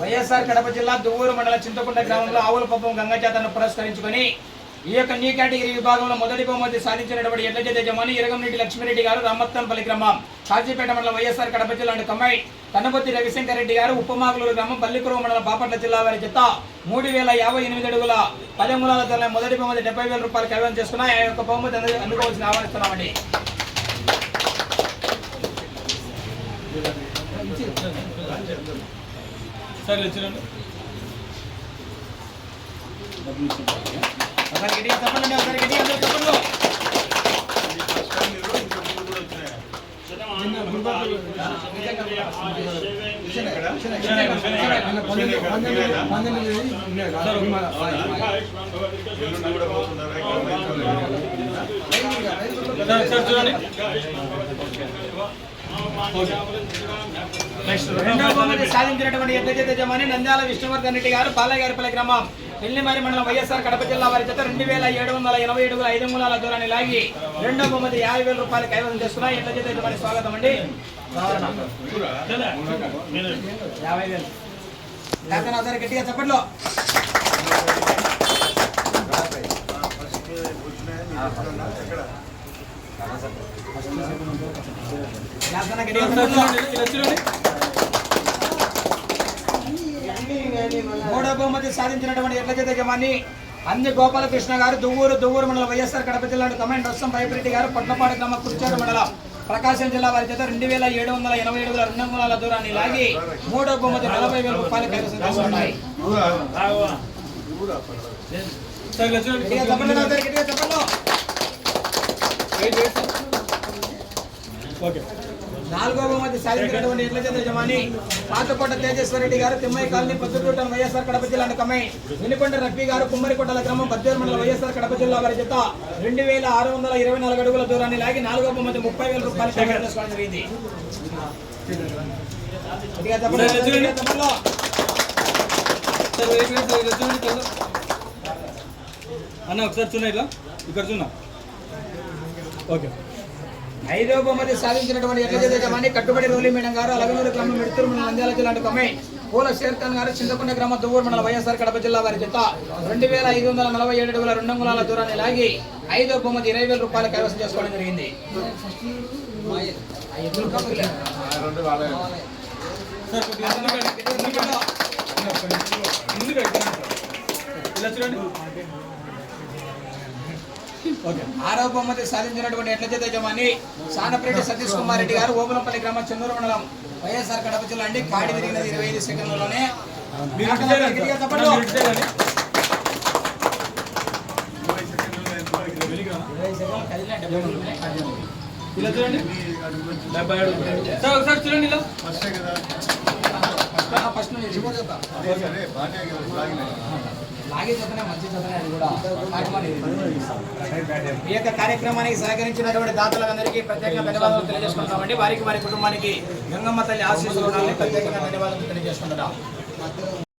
వైఎస్ఆర్ కడప జిల్లా దువ్వూరు మండల చింతకుంట గ్రామంలో ఆవుల పప్పం గంగా పురస్కరించుకొని ఈ యొక్క నీ కేటగిరీ విభాగంలో మొదటి బహుమతి సాధించినటువంటి ఎడ్ల యజమాని ఇరగంరెడ్డి లక్ష్మీరెడ్డి గారు రామత్తన్పల్లి గ్రామం. కాజీపేట మండలం వైఎస్ఆర్ కడప జిల్లా కమ్మాయి కన్నపతి రవిశంకర్ రెడ్డి గారు ఉప్పమాగులూరు గ్రామం పల్లికురువ మండలం బాపట్ల జిల్లా వారి చెత్త మూడు వేల యాభై ఎనిమిది అడుగుల పదమూలాల ధరల మొదటి బహుమతి డెబ్బై వేల రూపాయలు కైవసం చేసుకున్నాయి. ఆ యొక్క బహుమతి అందుకోవాల్సిన ఆహ్వానిస్తున్నామండి. సరే చూడండి. సాధించినటువంటి చేత యజమాని నంద్యాల విష్ణువర్ధన్ రెడ్డి గారు పాలగారిపల్లి గ్రామం. పెళ్ళిమారి మండలం వైఎస్ఆర్ కడప జిల్లా వారి చేత రెండు వేల ఏడు వందల ఎనభై ఏడు ఐదు మూలాల దూరాన్ని లాగి రెండవ బహుమతి యాభై వేల రూపాయలు కైవసం చేస్తున్నాయి ఎడ్ల చేత మరి స్వాగతం అండి? యాభై వేలు. గట్టిగా చెప్పట్లో గట్టిగా చెప్పట్లో మూడో బహుమతి సాధించినటువంటి ఎట్లజత యజమాని అంది గోపాలకృష్ణ గారు దువ్వూరు దువ్వూరు మండలం వైఎస్ఆర్ కడప జిల్లా కమాండ్ రసం భయపరెడ్డి గారు పట్నపాడు గ్రామ కుర్చేరు మండలం ప్రకాశం జిల్లా వారి చేత రెండు వేల ఏడు వందల ఎనభై ఏడుగుల రెండు వందల దూరాన్ని లాగి మూడో బహుమతి నలభై వేల రూపాయలు కైవసం చేసుకున్నాయి చెప్పండి. ఓకే. నాలుగో బహుమతి సాధించినటువంటి చేత యజమాని పాతకోట తేజేశ్వరరెడ్డి గారు తిమ్మయ్య కాలనీ పొద్దుటూట వైఎస్ఆర్ కడప జిల్లా కమై వినుకొండ రఫీ గారు కుమ్మరికొండల గ్రామం బద్దేరు మండలం వైఎస్ఆర్ కడప జిల్లా వారి చేత రెండు వేల ఆరు వందల ఇరవై నాలుగు అడుగుల దూరాన్ని లాగి నాలుగో బహుమతి ముప్పై వేల రూపాయలు చేసుకోవడం జరిగింది. అన్న ఒకసారి చూడ ఇట్లా ఇక్కడ చూడ ఓకే. ఐదో బహుమతి సాధించినటువంటి ఎడ్ల కట్టుబడి రోలి మేడం గారు అలగనూరు గ్రామం మిడుతూరు మండలం నంద్యాల జిల్లా కమ్మే పూల శేర్ఖాన్ గారు చింతకొండ గ్రామ దువ్వూరు మండల వైఎస్ఆర్ కడప జిల్లా వారి జత రెండు వేల ఐదు వందల నలభై ఏడు అడుగుల రెండు అంగుళాల దూరాన్ని లాగి ఐదో బహుమతి ఇరవై వేల రూపాయలు కైవసం చేసుకోవడం జరిగింది ఇలా చూడండి కప్పులే. సార్ కొద్దిగా ముందుకు రండి. ముందుకు రండి. ఇలా చూడండి ఓకే. ఆరో బహుమతి సాధించినటువంటి ఎడ్ల చేత యజమాని సానపరెడ్డి సతీష్ కుమార్ రెడ్డి గారు ఓబులంపల్లి గ్రామం చెన్నూరు మండలం వైఎస్ఆర్ కడప జిల్లా అండి. కాడి తిరిగినది ఇరవై ఐదు సెకండ్లలోనే. ఇలా చూడండి. డెబ్బై ఏడు సార్ ఒకసారి చూడండి ఇలా. లాగే చెప్తానే మంచి చెప్తానే అది కూడా ఈ యొక్క కార్యక్రమానికి సహకరించినటువంటి దాతలందరికీ ప్రత్యేకంగా ధన్యవాదాలు తెలియజేసుకుంటామండి. వారికి వారి కుటుంబానికి గంగమ్మ తల్లి ఆశీస్సులు ఉండాలని ప్రత్యేకంగా ధన్యవాదాలు తెలియజేసుకుంటున్నాం.